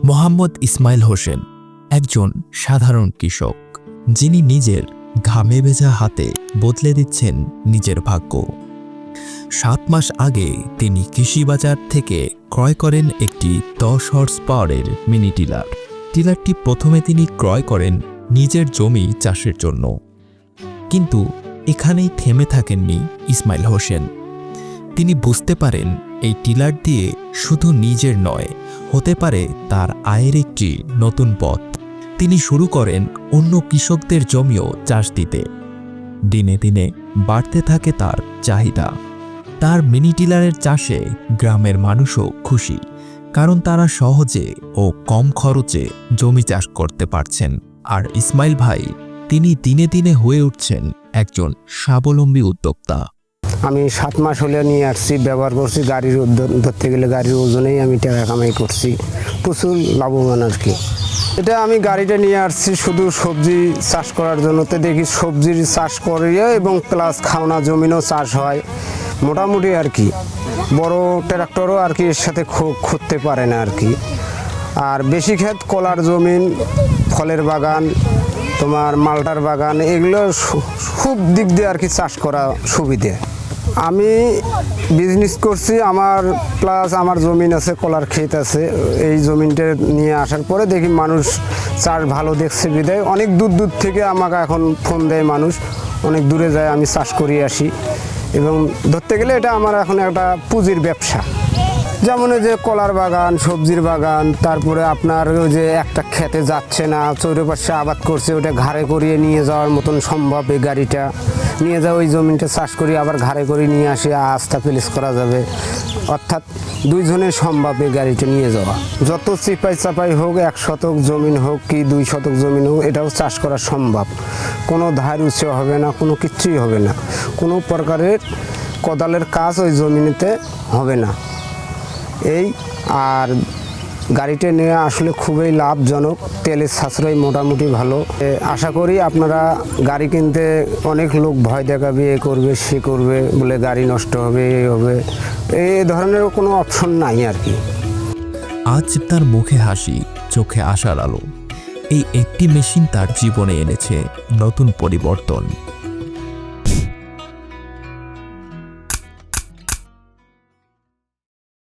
মোহাম্মদ ইসমাইল হোসেন একজন সাধারণ কৃষক, যিনি নিজের ঘামে ভেজা হাতে বদলে দিচ্ছেন নিজের ভাগ্য। সাত মাস আগে তিনি কৃষি বাজার থেকে ক্রয় করেন একটি দশ হর্স পাওয়ারের মিনি টিলার। টিলারটি প্রথমে তিনি ক্রয় করেন নিজের জমি চাষের জন্য। কিন্তু এখানেই থেমে থাকেননি ইসমাইল হোসেন। তিনি বুঝতে পারেন এই টিলার দিয়ে শুধু নিজের নয়, হতে পারে তার আয়ের একটি নতুন পথ। তিনি শুরু করেন অন্য কৃষকদের জমিও চাষ দিতে। দিনে দিনে বাড়তে থাকে তার চাহিদা। তার মিনি টিলারের চাষে গ্রামের মানুষও খুশি, কারণ তারা সহজে ও কম খরচে জমি চাষ করতে পারছেন। আর ইসমাইল ভাই, তিনি দিনে দিনে হয়ে উঠছেন একজন স্বাবলম্বী উদ্যোক্তা। আমি সাত মাস হলে নিয়ে আসছি, ব্যবহার করছি, গাড়ির ধরতে গেলে গাড়ির ওজনেই আমি টাকা কামাই করছি। প্রচুর লাভবান আর কি। এটা আমি গাড়িটা নিয়ে আসছি শুধু সবজি চাষ করার জন্য। তো দেখি সবজির চাষ করিয়ে এবং প্লাস খাওনা জমিনও চাষ হয়। মোটামুটি আর কি। বড় ট্রাক্টরও আর কি এর সাথে খুঁজতে পারে না আর কি। আর বেশি ক্ষেত কলার জমিন, ফলের বাগান, তোমার মালটার বাগান, এগুলো খুব দিক দিয়ে আর কি চাষ করা সুবিধে। আমি বিজনেস করছি, আমার প্লাস আমার জমিন আছে, কলার ক্ষেত আছে। এই জমিনটা নিয়ে আসার পরে দেখি মানুষ চাষ ভালো দেখছে বিদায় অনেক দূর দূর থেকে আমাকে এখন ফোন দেয় মানুষ। অনেক দূরে যায়, আমি চাষ করিয়ে আসি। এবং ধরতে গেলে এটা আমার এখন একটা পুঁজির ব্যবসা। যেমন যে কলার বাগান, সবজির বাগান, তারপরে আপনার যে একটা খেতে যাচ্ছে না, চৌরপাশে আবাদ করছে, ওটা ঘাড়ে করিয়ে নিয়ে যাওয়ার মতন সম্ভব এই গাড়িটা। নিয়ে যাওয়া ওই জমিনটা চাষ করি, আবার ঘাড়ে করে নিয়ে আসে আস্থা প্লেস করা যাবে। অর্থাৎ দুইজনের সম্ভব এই গাড়িটা নিয়ে যাওয়া। যত চিপাই চাপাই হোক, এক শতক জমিন হোক কি দুই শতক জমিন হোক, এটাও চাষ করা সম্ভব। কোনো ধার উঁচু হবে না, কোনো কিচ্ছুই হবে না। কোনো প্রকারের কোদালের কাজ ওই জমিনেতে হবে না। এই আর গাড়িটা নিয়ে আসলে খুবই লাভজনক তেলের সাশ্রয় মোটামুটি ভালো। এ, আশা করি আপনারা গাড়ি কিনতে অনেক লোক ভয় দেখাবে এ করবে সে করবে বলে গাড়ি নষ্ট হবে এ হবে। এই ধরনের কোনো অপশন নাই আর কি। আজ তার মুখে হাসি চোখে আশার আলো। এই একটি মেশিন তার জীবনে এনেছে নতুন পরিবর্তন।